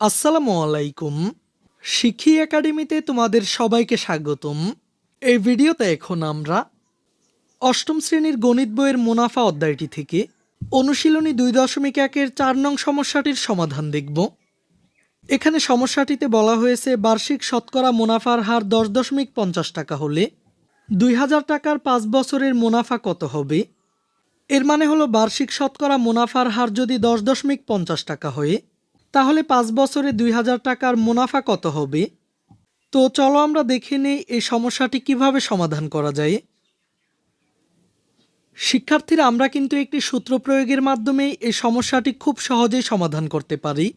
আসসালামু আলাইকুম। শিক্ষি একাডেমিতে তোমাদের সবাইকে স্বাগতম। এই ভিডিওতে এখন আমরা অষ্টম শ্রেণির গণিত বইয়ের মুনাফা অধ্যায়টি থেকে অনুশীলনী দুই দশমিক একের চার নং সমস্যাটির সমাধান দেখব। এখানে সমস্যাটিতে বলা হয়েছে, বার্ষিক শতকরা মুনাফার হার দশ দশমিক পঞ্চাশ টাকা হলে দুই হাজার টাকার পাঁচ বছরের মুনাফা কত হবে? এর মানে হলো, বার্ষিক শতকরা মুনাফার হার যদি দশ দশমিক পঞ্চাশ টাকা হয় তাহলে পাঁচ বছরে দুই হাজার টাকার মুনাফা কত হবে? তো চলো আমরা দেখে নেই এই সমস্যাটি কীভাবে সমাধান করা যায়। শিক্ষার্থীরা, আমরা কিন্তু একটি সূত্র প্রয়োগের মাধ্যমে এই সমস্যাটি খুব সহজেই সমাধান করতে পারি।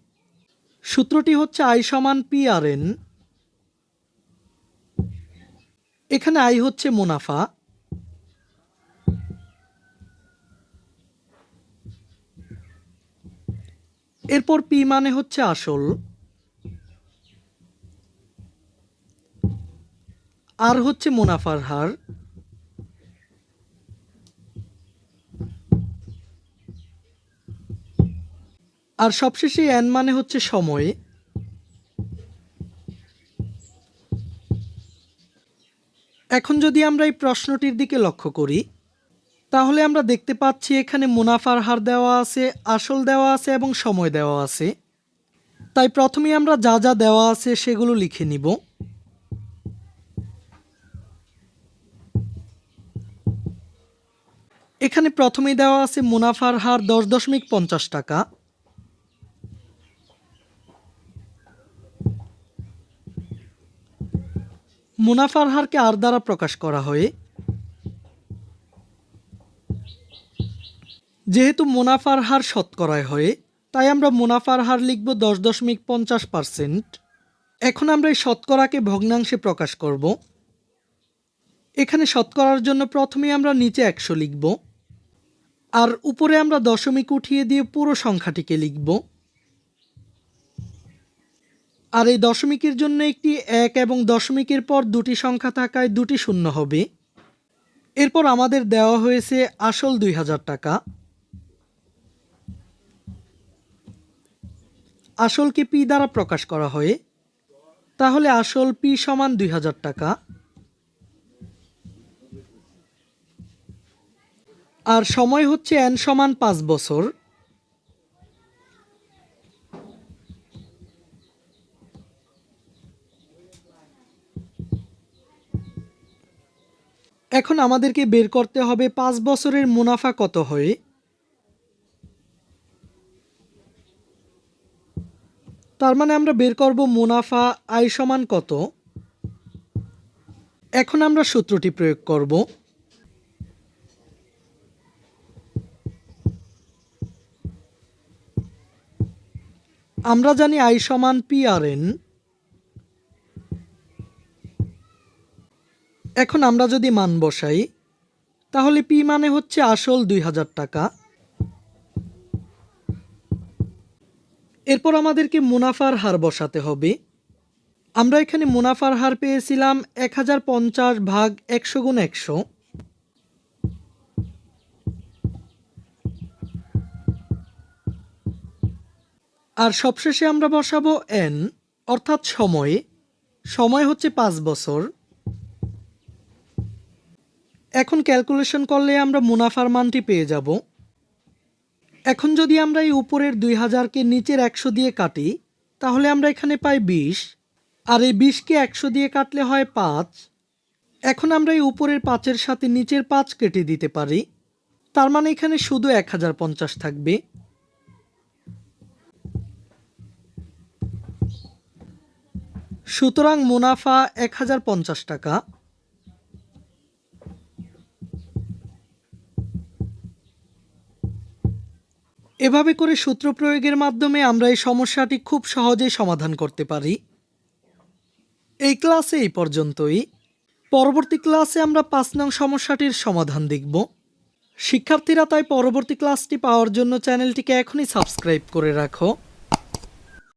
সূত্রটি হচ্ছে আই সমান পি আর এন। এখানে আই হচ্ছে মুনাফা। এরপর পি মানে হচ্ছে আসল। আর হচ্ছে মুনাফার হার। আর সবশেষে এন মানে হচ্ছে সময়। এখন যদি আমরা এই প্রশ্নটির দিকে লক্ষ্য করি তাহলে আমরা দেখতে পাচ্ছি এখানে মুনাফার হার দেওয়া আছে, আসল দেওয়া আছে এবং সময় দেওয়া আছে। তাই প্রথমে আমরা যা যা দেওয়া আছে সেগুলো লিখে নিব। এখানে প্রথমে দেওয়া আছে মুনাফার হার দশ দশমিক পঞ্চাশ টাকা। মুনাফার হারকে আর দ্বারা প্রকাশ করা হয়। যেহেতু মুনাফার হার শতকরায় হয়, তাই আমরা মুনাফার হার লিখব দশ দশমিক পঞ্চাশ পার্সেন্ট। এখন আমরা এই শতকরাকে ভগ্নাংশে প্রকাশ করব। এখানে শতকরার জন্য প্রথমে আমরা নিচে একশো লিখব। আর উপরে আমরা দশমিক উঠিয়ে দিয়ে পুরো সংখ্যাটিকে লিখব। আর এই দশমিকের জন্য একটি এক এবং দশমিকের পর দুটি সংখ্যা থাকায় দুটি শূন্য হবে। এরপর আমাদের দেওয়া হয়েছে আসল দুই হাজার টাকা। আসলকে পি দ্বারা প্রকাশ করা হয়? তাহলে আসল পি সমান দুই হাজার টাকা। আর সময় হচ্ছে এন সমান পাঁচ বছর। এখন আমাদেরকে বের করতে হবে পাঁচ বছরের মুনাফা কত হয়? তার মানে আমরা বের করব মুনাফা আয় সমান কত? এখন আমরা সূত্রটি প্রয়োগ করব। আমরা জানি আই সমান পি আর এন এখন আমরা যদি মান বসাই, তাহলে পি মানে হচ্ছে আসল দুই হাজার টাকা। এরপর আমাদেরকে মুনাফার হার বসাতে হবে। আমরা এখানে মুনাফার হার পেয়েছিলাম এক হাজার পঞ্চাশ ভাগ একশো গুণ একশো। আর সবশেষে আমরা বসাবো এন, অর্থাৎ সময়ে। সময় হচ্ছে পাঁচ বছর। এখন ক্যালকুলেশন করলে আমরা মুনাফার মানটি পেয়ে যাব। এখন যদি আমরা এই উপরের দুই হাজারকে নিচের একশো দিয়ে কাটি, তাহলে আমরা এখানে পাই বিশ। আর এই বিশকে একশো দিয়ে কাটলে হয় পাঁচ। এখন আমরা এই উপরের পাঁচের সাথে নিচের পাঁচ কেটে দিতে পারি। তার মানে এখানে শুধু এক হাজার পঞ্চাশ থাকবে। সুতরাং মুনাফা এক হাজার পঞ্চাশ টাকা। এভাবে করে সূত্র প্রয়োগের মাধ্যমে আমরা এই সমস্যাটি খুব সহজেই সমাধান করতে পারি। এই ক্লাসে এই পর্যন্তই। পরবর্তী ক্লাসে আমরা পাঁচ নং সমস্যাটির সমাধান দেখব। শিক্ষার্থীরা তাই পরবর্তী ক্লাসটি পাওয়ার জন্য চ্যানেলটিকে এখনই সাবস্ক্রাইব করে রাখো।